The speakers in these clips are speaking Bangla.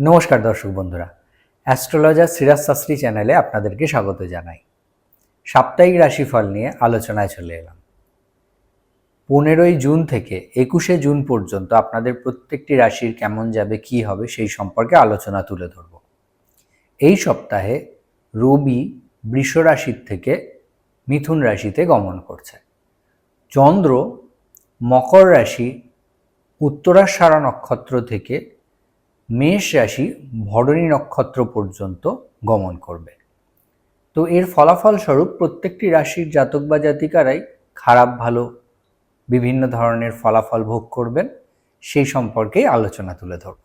নমস্কার দর্শক বন্ধুরা। অ্যাস্ট্রোলজার সিরাজ শাস্ত্রী চ্যানেলে আপনাদেরকে স্বাগত জানাই। সাপ্তাহিক রাশিফল নিয়ে আলোচনায় চলে এলাম। পনেরোই জুন থেকে একুশে জুন পর্যন্ত আপনাদের প্রত্যেকটি রাশির কেমন যাবে, কি হবে, সেই সম্পর্কে আলোচনা তুলে ধরব। এই সপ্তাহে রবি বৃষ রাশির থেকে মিথুন রাশিতে গমন করছে। চন্দ্র মকর রাশি উত্তরাষাঢ়া নক্ষত্র থেকে মেষ রাশি ভরণী নক্ষত্র পর্যন্ত গমন করবে। তো এর ফলাফল স্বরূপ প্রত্যেকটি রাশির জাতক বা জাতিকারাই খারাপ, ভালো, বিভিন্ন ধরনের ফলাফল ভোগ করবেন, সেই সম্পর্কেই আলোচনা তুলে ধরব।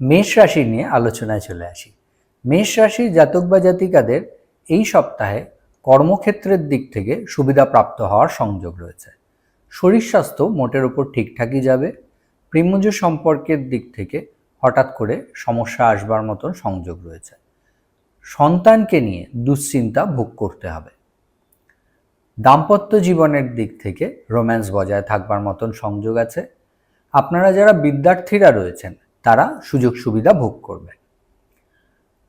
মেষ রাশি নিয়ে আলোচনায় চলে আসি। মেষ রাশির জাতক বা জাতিকাদের এই সপ্তাহে কর্মক্ষেত্রের দিক থেকে সুবিধা প্রাপ্ত হওয়ার সংযোগ রয়েছে। শরীর স্বাস্থ্য মোটের উপর ঠিকঠাকই যাবে। প্রেমজ সম্পর্কের দিক থেকে হঠাৎ করে সমস্যা আসবার মতন সংযোগ রয়েছে। সন্তানকে নিয়ে দুশ্চিন্তা ভোগ করতে হবে। দাম্পত্য জীবনের দিক থেকে রোম্যান্স বজায় থাকবার মতন সংযোগ আছে। আপনারা যারা বিদ্যার্থীরা রয়েছেন, তারা সুযোগ সুবিধা ভোগ করবেন।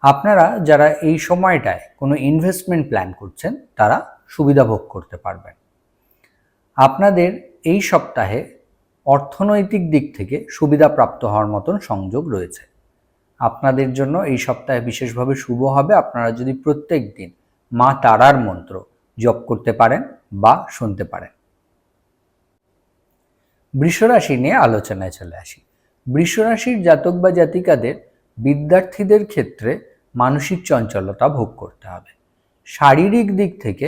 আপনারা যারা এই সময়টায় কোনো ইনভেস্টমেন্ট প্ল্যান করছেন, তারা সুবিধা ভোগ করতে পারবেন। আপনাদের এই সপ্তাহে অর্থনৈতিক দিক থেকে সুবিধা প্রাপ্ত হওয়ার মতন সংযোগ রয়েছে। আপনাদের জন্য এই সপ্তাহে বিশেষভাবে শুভ হবে। আপনারা যদি প্রত্যেক দিন মা তারার মন্ত্র জপ করতে পারেন বা শুনতে পারেন। বৃষরাশি নিয়ে আলোচনায় চলে আসি। বৃষরাশির জাতক বা জাতিকাদের বিদ্যার্থীদের ক্ষেত্রে মানসিক চঞ্চলতা ভোগ করতে হবে। শারীরিক দিক থেকে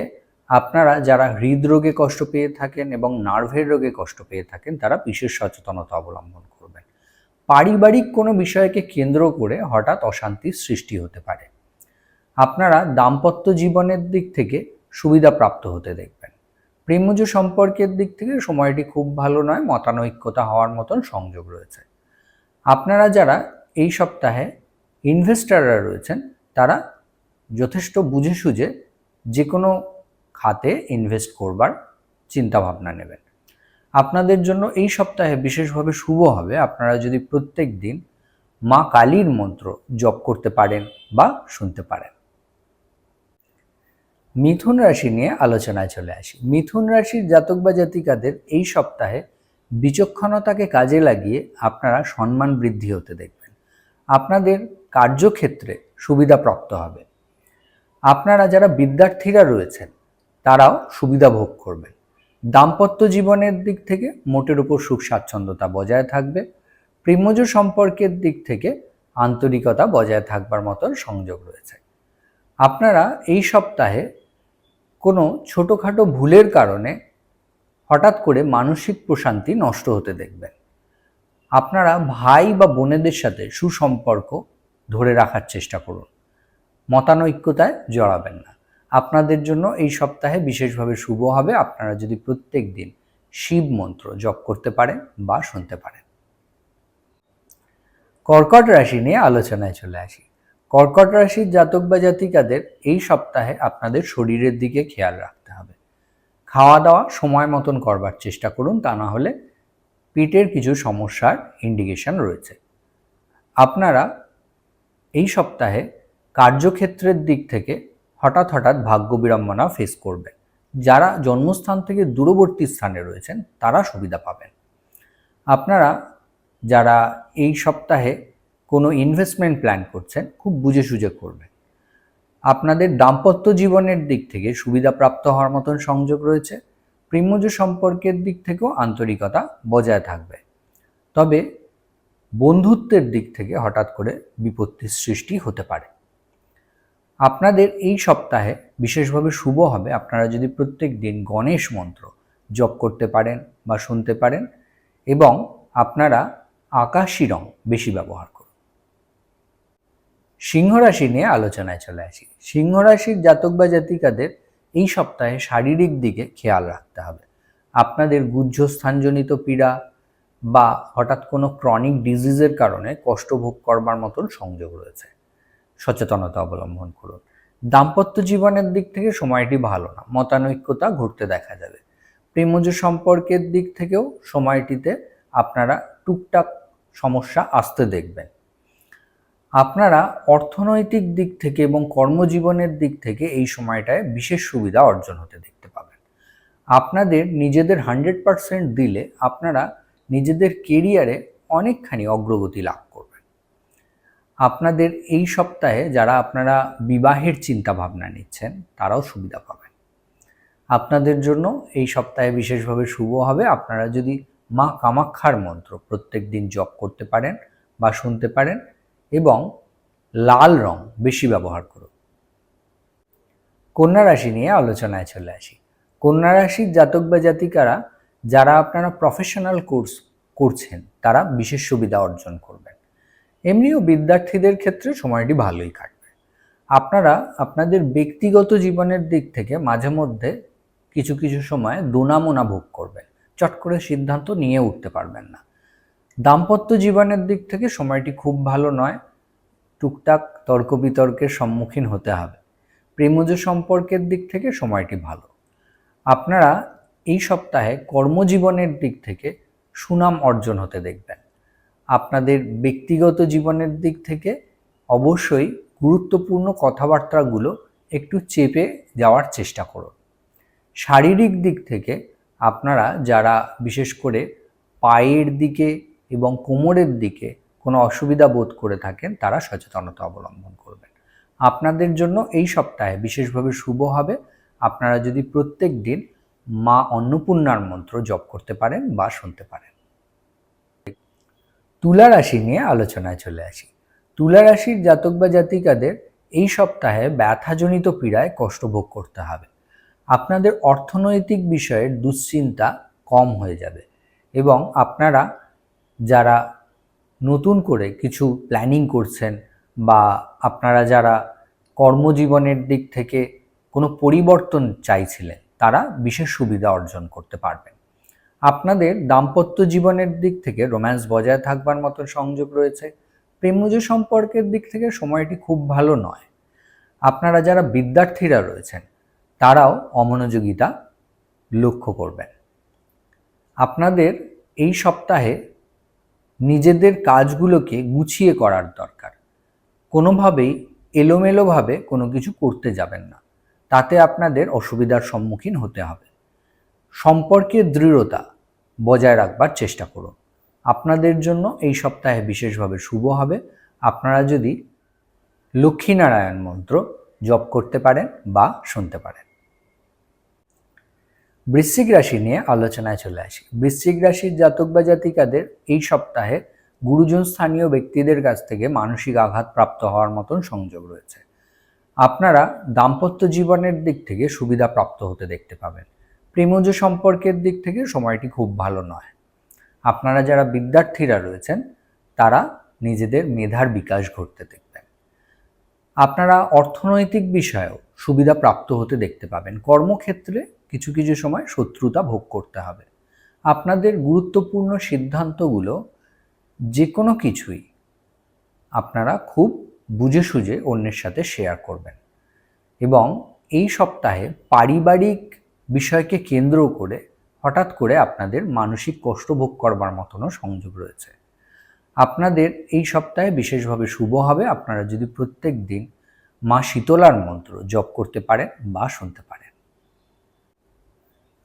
আপনারা যারা হৃদরোগে কষ্ট পেয়ে থাকেন এবং নার্ভের রোগে কষ্ট পেয়ে থাকেন, তারা বিশেষ সচেতনতা অবলম্বন করবেন। পারিবারিক কোনো বিষয়কে কেন্দ্র করে হঠাৎ অশান্তির সৃষ্টি হতে পারে। আপনারা দাম্পত্য জীবনের দিক থেকে সুবিধা প্রাপ্ত হতে দেখবেন। প্রেমজ সম্পর্কের দিক থেকে সময়টি খুব ভালো নয়, মতানৈক্যতা হওয়ার মতন সংযোগ রয়েছে। আপনারা যারা এই সপ্তাহে ইনভেস্টাররা রয়েছেন, তারা যথেষ্ট বুঝে সুঝে যে কোনো খাতে ইনভেস্ট করবার চিন্তাভাবনা নেবেন। আপনাদের জন্য এই সপ্তাহে বিশেষভাবে শুভ হবে, আপনারা যদি প্রত্যেক দিন মা কালীর মন্ত্র জপ করতে পারেন বা শুনতে পারেন। মিথুন রাশি নিয়ে আলোচনায় চলে আসি। মিথুন রাশির জাতক বা জাতিকাদের এই সপ্তাহে বিচক্ষণতাকে কাজে লাগিয়ে আপনারা সম্মান বৃদ্ধি হতে দেখবেন। আপনাদের কার্যক্ষেত্রে সুবিধা প্রাপ্ত হবে। আপনারা যারা বিদ্যার্থীরা রয়েছেন, তারাও সুবিধা ভোগ করবেন। দাম্পত্য জীবনের দিক থেকে মোটের উপর সুখ স্বাচ্ছন্দ্যতা বজায় থাকবে। প্রেমজ সম্পর্কের দিক থেকে আন্তরিকতা বজায় থাকবার মতন সংযোগ রয়েছে। আপনারা এই সপ্তাহে কোনো ছোটোখাটো ভুলের কারণে হঠাৎ করে মানসিক প্রশান্তি নষ্ট হতে দেখবেন। আপনারা ভাই বা বোনেদের সাথে সুসম্পর্ক ধরে রাখার চেষ্টা করুন। মতানৈক্যতায় জড়াবেন না। আপনাদের জন্য এই সপ্তাহে বিশেষভাবে শুভ হবে আপনারা যদি প্রত্যেক দিন শিব মন্ত্র জপ করতে পারেন বা শুনতে পারেন। কর্কট রাশি নিয়ে আলোচনায় চলে আসি। কর্কট রাশির জাতক বা জাতিকাদের এই সপ্তাহে আপনাদের শরীরের দিকে খেয়াল রাখতে হবে। খাওয়া দাওয়া সময় মতন করবার চেষ্টা করুন, তা না হলে পেটের কিছু সমস্যার ইন্ডিকেশন রয়েছে। আপনারা এই সপ্তাহে কার্যক্ষেত্রের দিক থেকে হঠাৎ হঠাৎ ভাগ্য বিড়ম্বনা ফেস করবেন। যারা জন্মস্থান থেকে দূরবর্তী স্থানে রয়েছেন, তারা সুবিধা পাবেন। আপনারা যারা এই সপ্তাহে কোনো ইনভেস্টমেন্ট প্ল্যান করছেন, খুব বুঝে সুঝে করবেন। আপনাদের দাম্পত্য জীবনের দিক থেকে সুবিধা প্রাপ্ত হওয়ার মতন সংযোগ রয়েছে। প্রেমজ সম্পর্কের দিক থেকেও আন্তরিকতা বজায় থাকবে। তবে বন্ধুত্বের দিক থেকে হঠাৎ করে বিপত্তির সৃষ্টি হতে পারে। আপনাদের এই সপ্তাহে বিশেষভাবে শুভ হবে। আপনারা যদি প্রত্যেক দিন গণেশ মন্ত্র জপ করতে পারেন বা শুনতে পারেন এবং আপনারা আকাশি রং বেশি ব্যবহার করুন। সিংহরাশি নিয়ে আলোচনায় চলে আসি। সিংহরাশির জাতক বা জাতিকাদের এই সপ্তাহে শারীরিক দিকে খেয়াল রাখতে হবে। আপনাদের গুহ্যস্থানজনিত পীড়া বা হঠাৎ কোনো ক্রনিক ডিজিজের কারণে কষ্ট ভোগ করবার মতন সংযোগ রয়েছে। সচেতনতা অবলম্বন করুন। দাম্পত্য জীবনের দিক থেকে সময়টি ভালো না, মতানৈক্যতা ঘটতে দেখা যাবে। প্রেমজ সম্পর্কের দিক থেকেও সময়টিতে আপনারা টুকটাক সমস্যা আসতে দেখবেন। আপনারা অর্থনৈতিক দিক থেকে এবং কর্মজীবনের দিক থেকে এই সময়টায় বিশেষ সুবিধা অর্জন হতে দেখতে পাবেন। আপনাদের নিজেদের হান্ড্রেড পারসেন্ট দিলে আপনারা নিজেদের কেরিয়ারে অনেকখানি অগ্রগতি লাভ করবেন। আপনাদের এই সপ্তাহে যারা আপনারা বিবাহের চিন্তা ভাবনা নিচ্ছেন, তারাও সুবিধা পাবেন। আপনাদের জন্য এই সপ্তাহে বিশেষভাবে শুভ হবে। আপনারা যদি মা কামাক্ষার মন্ত্র প্রত্যেক দিন জপ করতে পারেন বা শুনতে পারেন এবং লাল রং বেশি ব্যবহার করুন কন্যা রাশি নিয়ে আলোচনায় চলে আসি। কন্যা রাশির জাতক বা জাতিকারা যারা আপনারা প্রফেশনাল কোর্স করছেন, তারা বিশেষ সুবিধা অর্জন করবেন। এমনিও বিদ্যার্থীদের ক্ষেত্রে সময়টি ভালোই কাটবে। আপনারা আপনাদের ব্যক্তিগত জীবনের দিক থেকে মাঝে মধ্যে কিছু কিছু সময় দোনামোনা ভোগ করবেন। চট করে সিদ্ধান্ত নিয়ে উঠতে পারবেন না। দাম্পত্য জীবনের দিক থেকে সময়টি খুব ভালো নয়। টুকটাক তর্ক বিতর্কের সম্মুখীন হতে হবে। প্রেমজ সম্পর্কের দিক থেকে সময়টি ভালো। আপনারা এই সপ্তাহে কর্মজীবনের দিক থেকে সুনাম অর্জন হতে দেখবেন। আপনাদের ব্যক্তিগত জীবনের দিক থেকে অবশ্যই গুরুত্বপূর্ণ কথাবার্তাগুলো একটু চেপে যাওয়ার চেষ্টা করুন। শারীরিক দিক থেকে আপনারা যারা বিশেষ করে পায়ের দিকে এবং কোমরের দিকে কোনো অসুবিধা বোধ করে থাকেন, তারা সচেতনতা অবলম্বন করবেন। আপনাদের জন্য এই সপ্তাহে বিশেষভাবে শুভ হবে। আপনারা যদি প্রত্যেক দিন মা অন্নপূর্ণার মন্ত্র জপ করতে পারেন বা শুনতে পারেন। তুলা রাশি নিয়ে আলোচনায় চলে আসি। তুলা রাশির জাতক বা জাতিকাদের এই সপ্তাহে ব্যথাজনিত পীড়ায় কষ্ট ভোগ করতে হবে। আপনাদের অর্থনৈতিক বিষয়ের দুশ্চিন্তা কম হয়ে যাবে এবং আপনারা যারা নতুন করে কিছু প্ল্যানিং করছেন বা আপনারা যারা কর্মজীবনের দিক থেকে কোনো পরিবর্তন চাইছিলেন, তারা বিশেষ সুবিধা অর্জন করতে পারবেন। আপনাদের দাম্পত্য জীবনের দিক থেকে রোম্যান্স বজায় থাকবার মতো সংযোগ রয়েছে। প্রেমজ সম্পর্কের দিক থেকে সময়টি খুব ভালো নয়। আপনারা যারা বিদ্যার্থীরা রয়েছেন, তারাও অমনোযোগিতা লক্ষ্য করবেন। আপনাদের এই সপ্তাহে নিজেদের কাজগুলোকে গুছিয়ে করার দরকার। কোনোভাবেই এলোমেলোভাবে কোনো কিছু করতে যাবেন না। তাতে আপনাদের অসুবিধার সম্মুখীন হতে হবে। সম্পর্কের দৃঢ়তা বজায় রাখবার চেষ্টা করুন। আপনাদের জন্য এই সপ্তাহে বিশেষভাবে শুভ হবে। আপনারা যদি লক্ষ্মীনারায়ণ মন্ত্র জপ করতে পারেন বা শুনতে পারেন। বৃশ্চিক রাশি নিয়ে আলোচনায় চলে আসি। বৃশ্চিক রাশির জাতক বা জাতিকাদের এই সপ্তাহে গুরুজন স্থানীয় ব্যক্তিদের কাছ থেকে মানসিক আঘাত প্রাপ্ত হওয়ার মতন সংযোগ রয়েছে। আপনারা দাম্পত্য জীবনের দিক থেকে সুবিধা প্রাপ্ত হতে দেখতে পাবেন। প্রেমজ সম্পর্কের দিক থেকে সময়টি খুব ভালো নয়। আপনারা যারা বিদ্যার্থীরা রয়েছেন, তারা নিজেদের মেধার বিকাশ ঘটতে দেখবেন। আপনারা অর্থনৈতিক বিষয়েও সুবিধা প্রাপ্ত হতে দেখতে পাবেন। কর্মক্ষেত্রে কিছু কিছু সময় শত্রুতা ভোগ করতে হবে। আপনাদের গুরুত্বপূর্ণ সিদ্ধান্তগুলো যে কোনো কিছুই আপনারা খুব বুঝে সুঝে অন্যের সাথে শেয়ার করবেন এবং এই সপ্তাহে পারিবারিক বিষয়কে কেন্দ্র করে হঠাৎ করে আপনাদের মানসিক কষ্ট ভোগ করবার মতনও সংযোগ রয়েছে। আপনাদের এই সপ্তাহে বিশেষভাবে শুভ হবে। আপনারা যদি প্রত্যেক দিন মা শীতলার মন্ত্র জপ করতে পারেন বা শুনতে পারেন।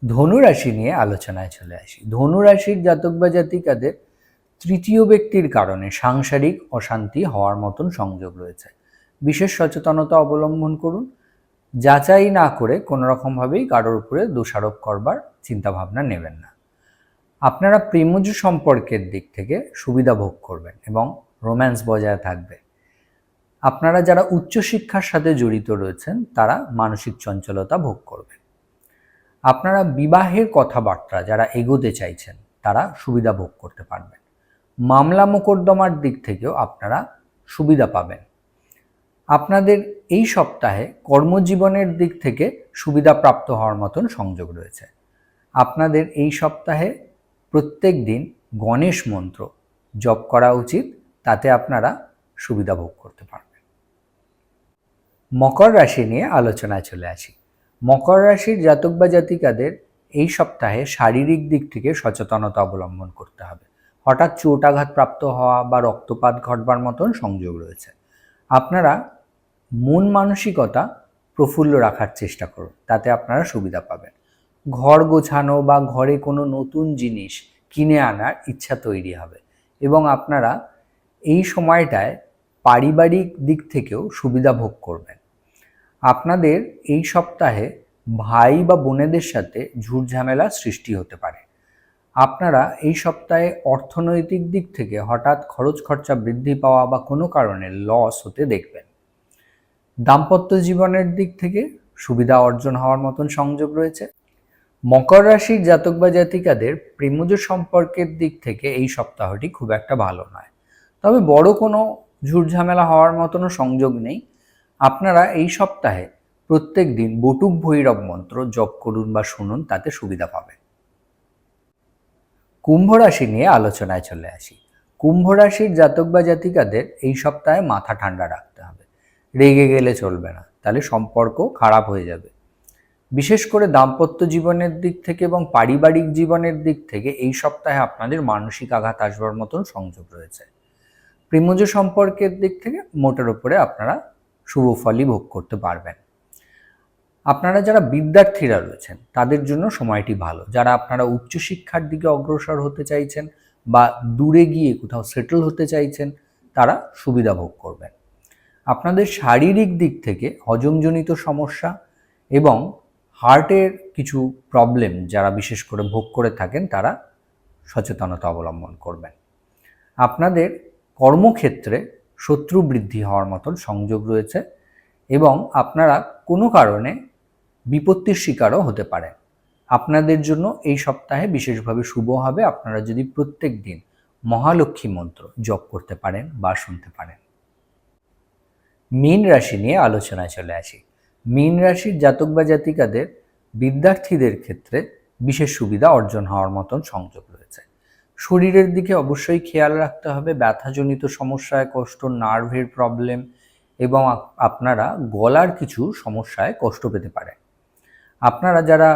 ধনুরাশি নিয়ে আলোচনায় চলে আসি। ধনুরাশির জাতক বা জাতিকাদের তৃতীয় ব্যক্তির কারণে সাংসারিক অশান্তি হওয়ার মতন সংযোগ রয়েছে। বিশেষ সচেতনতা অবলম্বন করুন। যাচাই না করে কোনো রকমভাবেই কারোর উপরে দোষারোপ করবার চিন্তাভাবনা নেবেন না। আপনারা প্রেমজ সম্পর্কের দিক থেকে সুবিধা ভোগ করবেন এবং রোম্যান্স বজায় থাকবে। আপনারা যারা উচ্চশিক্ষার সাথে জড়িত রয়েছেন, তারা মানসিক চঞ্চলতা ভোগ করবেন। আপনারা বিবাহের কথাবার্তা যারা এগোতে চাইছেন, তারা সুবিধা ভোগ করতে পারবেন। মামলা মোকদ্দমার দিক থেকেও আপনারা সুবিধা পাবেন। আপনাদের এই সপ্তাহে কর্মজীবনের দিক থেকে সুবিধা প্রাপ্ত হওয়ার মতন সংযোগ রয়েছে। আপনাদের এই সপ্তাহে প্রত্যেক দিন গণেশ মন্ত্র জপ করা উচিত, তাতে আপনারা সুবিধা ভোগ করতে পারবেন। মকর রাশি নিয়ে আলোচনায় চলে আসি। মকর রাশির জাতক বা জাতিকাদের এই সপ্তাহে শারীরিক দিক থেকে সচেতনতা অবলম্বন করতে হবে। হঠাৎ চোট আঘাত প্রাপ্ত হওয়া বা রক্তপাত ঘটবার মতন সংযোগ রয়েছে। আপনারা মন মানসিকতা প্রফুল্ল রাখার চেষ্টা করুন, তাতে আপনারা সুবিধা পাবেন। ঘর গোছানো বা ঘরে কোনো নতুন জিনিস কিনে আনার ইচ্ছা তৈরি হবে এবং আপনারা এই সময়টায় পারিবারিক দিক থেকেও সুবিধা ভোগ করবেন। আপনাদের এই সপ্তাহে ভাই বা বোনেদের সাথে ঝুটঝামেলা সৃষ্টি হতে পারে। আপনারা এই সপ্তাহে অর্থনৈতিক দিক থেকে হঠাৎ খরচ খরচা বৃদ্ধি পাওয়া বা কোনো কারণে লস হতে দেখবেন। দাম্পত্য জীবনের দিক থেকে সুবিধা অর্জন হওয়ার মতন সংযোগ রয়েছে। মকর রাশির জাতক বা জাতিকাদের প্রেমজ সম্পর্কের দিক থেকে এই সপ্তাহটি খুব একটা ভালো নয়। তবে বড় কোনো ঝুটঝামেলা হওয়ার মতনও সংযোগ নেই। আপনারা এই সপ্তাহে প্রত্যেক দিন বটুক ভৈরব মন্ত্র জপ করুন বা শুনুন, তাতে সুবিধা পাবেন। কুম্ভ রাশি নিয়ে আলোচনায় চলে আসি। কুম্ভ রাশির জাতক বা জাতিকাদের এই সপ্তাহে মাথা ঠান্ডা রাখতে হবে। রেগে গেলে চলবে না, তাহলে সম্পর্ক খারাপ হয়ে যাবে। বিশেষ করে দাম্পত্য জীবনের দিক থেকে এবং পারিবারিক জীবনের দিক থেকে এই সপ্তাহে আপনাদের মানসিক আঘাত আসবার মতন সংযোগ রয়েছে। প্রেমজ সম্পর্কের দিক থেকে মোটের ওপরে আপনারা শুভ ফলই ভোগ করতে পারবেন। আপনারা যারা বিদ্যার্থীরা রয়েছেন, তাদের জন্য সময়টি ভালো। যারা আপনারা উচ্চশিক্ষার দিকে অগ্রসর হতে চাইছেন বা দূরে গিয়ে কোথাও সেটেল হতে চাইছেন, তারা সুবিধা ভোগ করবেন। আপনাদের শারীরিক দিক থেকে হজমজনিত সমস্যা এবং হার্টের কিছু প্রবলেম যারা বিশেষ করে ভোগ করে থাকেন, তারা সচেতনতা অবলম্বন করবেন। আপনাদের কর্মক্ষেত্রে শত্রু বৃদ্ধি হওয়ার মতন সংযোগ রয়েছে এবং আপনারা কোনো কারণে বিপত্তির শিকারও হতে পারেন। আপনাদের জন্য এই সপ্তাহে বিশেষভাবে শুভ হবে আপনারা যদি প্রত্যেক দিন মহালক্ষ্মী মন্ত্র জপ করতে পারেন বা শুনতে পারেন। মীন রাশি নিয়ে আলোচনায় চলে আসি। মীন রাশির জাতক বা জাতিকাদের বিদ্যার্থীদের ক্ষেত্রে বিশেষ সুবিধা অর্জন হওয়ার মতন সংযোগ রয়েছে। শরীরের দিকে অবশ্যই খেয়াল রাখতে হবে। ব্যথাজনিত সমস্যায়, কষ্ট, নার্ভের প্রবলেম এবং আপনারা গলার কিছু সমস্যায় কষ্ট পেতে পারেন। আপনারা যারা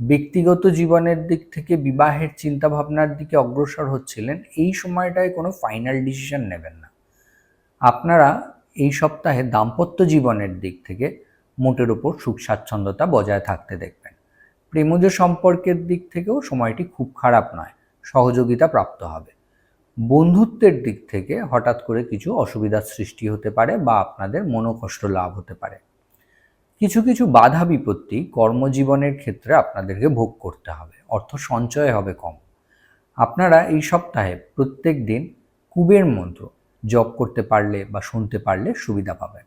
ব্যক্তিগত জীবনের দিক থেকে বিবাহের চিন্তাভাবনার দিকে অগ্রসর হচ্ছিলেন, এই সময়টায় কোনো ফাইনাল ডিসিশন নেবেন না। আপনারা এই সপ্তাহে দাম্পত্য জীবনের দিক থেকে মোটের ওপর সুখ স্বাচ্ছন্দ্যতা বজায় থাকতে দেখবেন। প্রেমজ সম্পর্কের দিক থেকেও সময়টি খুব খারাপ নয়। সহযোগিতা প্রাপ্ত হবে। বন্ধুত্বের দিক থেকে হঠাৎ করে কিছু অসুবিধার সৃষ্টি হতে পারে বা আপনাদের মনোকষ্ট লাভ হতে পারে। কিছু কিছু বাধা বিপত্তি কর্মজীবনের ক্ষেত্রে আপনাদেরকে ভোগ করতে হবে, অর্থ সঞ্চয় হবে কম। আপনারা এই সপ্তাহে প্রত্যেক দিন কুবের মন্ত্র জপ করতে পারলে বা শুনতে পারলে সুবিধা পাবেন।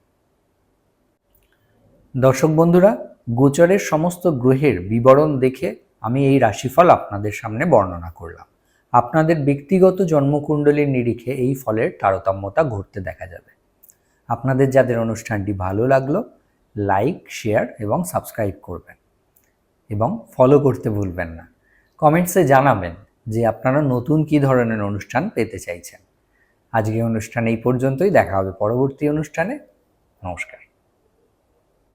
দর্শক বন্ধুরা, গোচরের সমস্ত গ্রহের বিবরণ দেখে আমি এই রাশিফল আপনাদের সামনে বর্ণনা করলাম। আপনাদের ব্যক্তিগত জন্মকুণ্ডলীর নিরিখে এই ফলের তারতম্যতা ঘটতে দেখা যাবে। আপনাদের যাদের অনুষ্ঠানটি ভালো লাগল, লাইক, শেয়ার এবং সাবস্ক্রাইব করবেন। এবং ফলো করতে ভুলবেন না। কমেন্টসে জানাবেন যে আপনারা নতুন কী ধরনের অনুষ্ঠান পেতে চাইছেন। আজকে অনুষ্ঠান এই পর্যন্তই। দেখা হবে পরবর্তী অনুষ্ঠানে। নমস্কার।